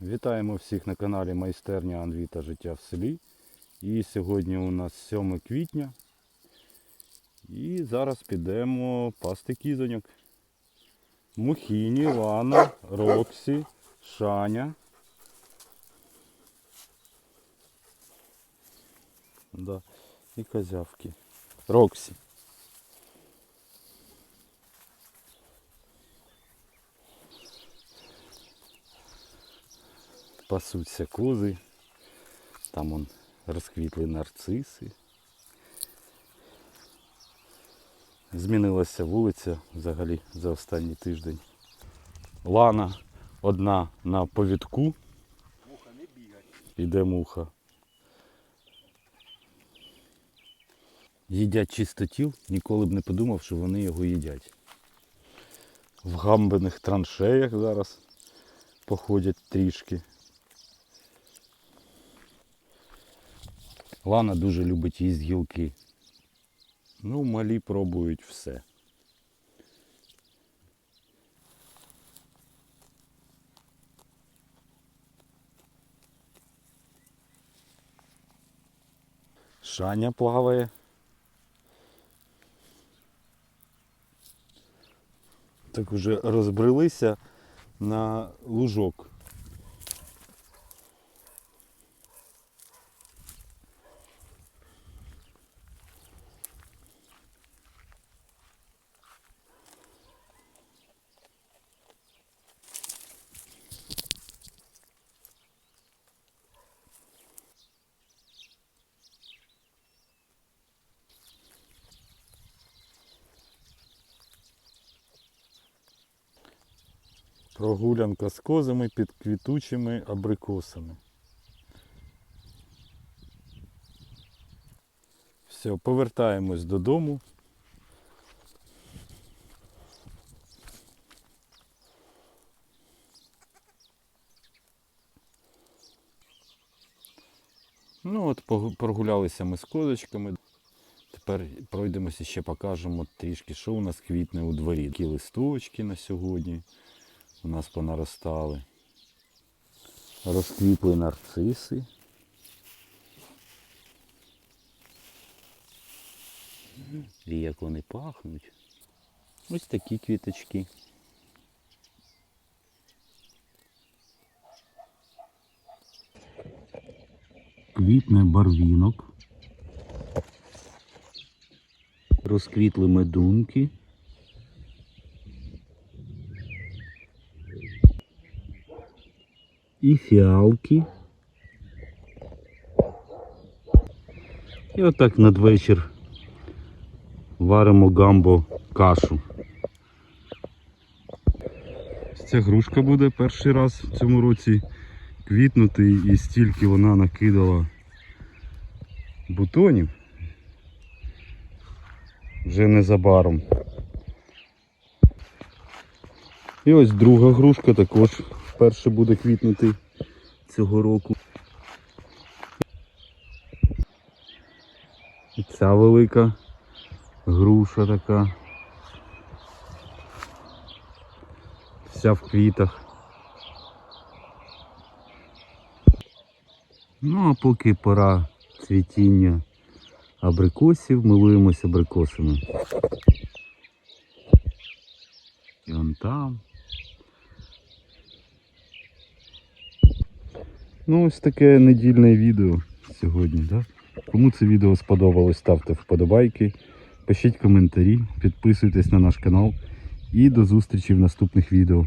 Вітаємо всіх на каналі Майстерня Анві та життя в селі. І сьогодні у нас 7 квітня. І зараз підемо пасти кізоньок. Мухіні, Лана, Роксі, Шаня. Да. І козявки. Роксі. Пасуться кози. Там он розквітли нарциси. Змінилася вулиця взагалі за останній тиждень. Лана одна на повідку. Муха не бігать. Іде муха. Їдять чистотіл, ніколи б не подумав, що вони його їдять. В гамбених траншеях зараз походять трішки. Лана дуже любить їсти гілки. Ну, малі пробують все. Шаня плаває. Так уже розбрелися на лужок. Прогулянка з козами під квітучими абрикосами. Все, повертаємось додому. Ну от прогулялися ми з козочками. Тепер пройдемося ще покажемо трішки, що у нас квітне у дворі. Які листочки на сьогодні у нас понаростали. Розквітли нарциси. І як вони пахнуть. Ось такі квіточки. Квітне барвінок. Розквітли медунки. І фіалки. І отак надвечір варимо гамбо кашу. Ця грушка буде перший раз в цьому році квітнути і стільки вона накидала бутонів. Вже незабаром. І ось друга грушка також вперше буде квітнути цього року. І ця велика груша така. Вся в квітах. Ну а поки пора цвітіння абрикосів, милуємося абрикосами. І он там. Ну ось таке недільне відео сьогодні, Да? Кому це відео сподобалось, ставте вподобайки, пишіть коментарі, підписуйтесь на наш канал і до зустрічі в наступних відео.